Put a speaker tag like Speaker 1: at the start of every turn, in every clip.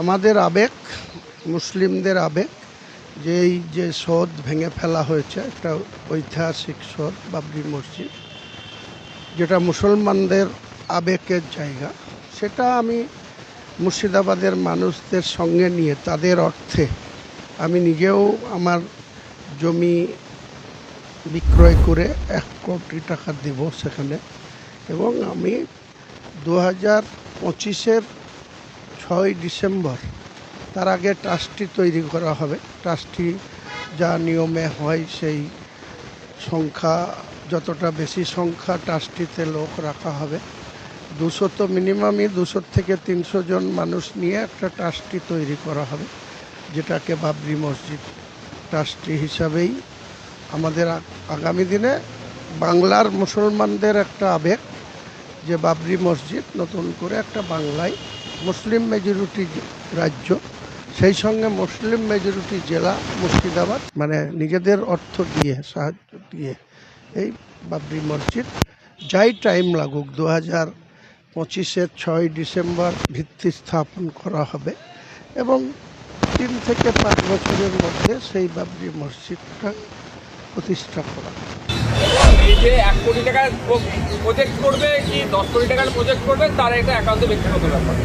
Speaker 1: আমাদের আবেগ, মুসলিমদের আবেগ, যে এই যে সদ ভেঙে ফেলা হয়েছে, একটা ঐতিহাসিক সদ, বাবরি মসজিদ, যেটা মুসলমানদের আবেগের জায়গা, সেটা আমি মুর্শিদাবাদের মানুষদের সঙ্গে নিয়ে, তাদের অর্থে আমি নিজেও আমার জমি বিক্রয় করে এক কোটি টাকা দেব সেখানে। এবং আমি দু হাজার পঁচিশের ছয় ডিসেম্বর, তার আগে ট্রাস্টি তৈরি করা হবে। ট্রাস্টি যা নিয়মে হয় সেই সংখ্যা, যতটা বেশি সংখ্যা ট্রাস্টিতে লোক রাখা হবে, দুশো তো মিনিমামই, দুশো থেকে তিনশো জন মানুষ নিয়ে একটা ট্রাস্টি তৈরি করা হবে, যেটাকে বাবরি মসজিদ ট্রাস্টি হিসাবেই আমাদের আগামী দিনে বাংলার মুসলমানদের একটা আবেগ যে বাবরি মসজিদ নতুন করে একটা বাংলায় মুসলিম মেজরিটি রাজ্য, সেই সঙ্গে মুসলিম মেজরিটি জেলা মুর্শিদাবাদ মানে নিজেদের অর্থ দিয়ে, সাহায্য দিয়ে এই বাবরি মসজিদ, যাই টাইম লাগুক দু হাজার পঁচিশের ছয় ডিসেম্বর ভিত্তি স্থাপন করা হবে এবং তিন থেকে পাঁচ বছরের মধ্যে সেই বাবরি মসজিদটা প্রতিষ্ঠা করা
Speaker 2: প্রজেক্ট করবে কি দশ কোটি টাকার প্রজেক্ট করবে, তার একটা একান্ত ব্যক্তিগত ব্যাপার।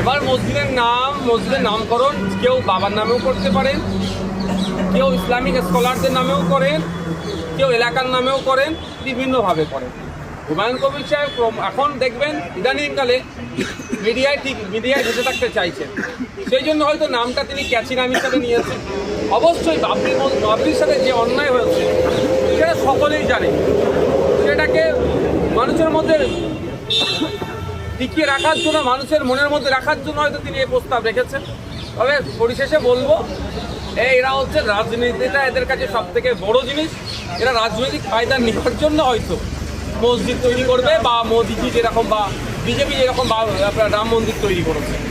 Speaker 2: এবার মসজিদের নাম, মসজিদের নামকরণ কেউ বাবার নামেও করতে পারেন, কেউ ইসলামিক স্কলারদের নামেও করেন, কেউ এলাকার নামেও করেন, বিভিন্নভাবে করেন। হুমায়ুন কবির সাহেব এখন দেখবেন ইদানিংকালে মিডিয়ায় ঠিক, মিডিয়ায় ভেসে থাকতে চাইছেন। সেই জন্য হয়তো নামটা তিনি ক্যাচি নাম হিসাবে নিয়েছেন। অবশ্যই বাবরি বাবরির সাথে যে অন্যায় হয়েছে, সেটা সকলেই জানে। সেটাকে মানুষের মধ্যে টিকিয়ে রাখার জন্য, মানুষের মনের মধ্যে রাখার জন্য হয়তো তিনি এই প্রস্তাব রেখেছেন। তবে পরিশেষে বলব এরা হচ্ছে রাজনীতিটা এদের কাছে সব থেকে বড় জিনিস। এরা রাজনৈতিক ফায়দা নেওয়ার জন্য হয়তো মসজিদ তৈরি করবে বা মোদিজি যেরকম বা বিজেপি যেরকম রাম মন্দির তৈরি করেছে।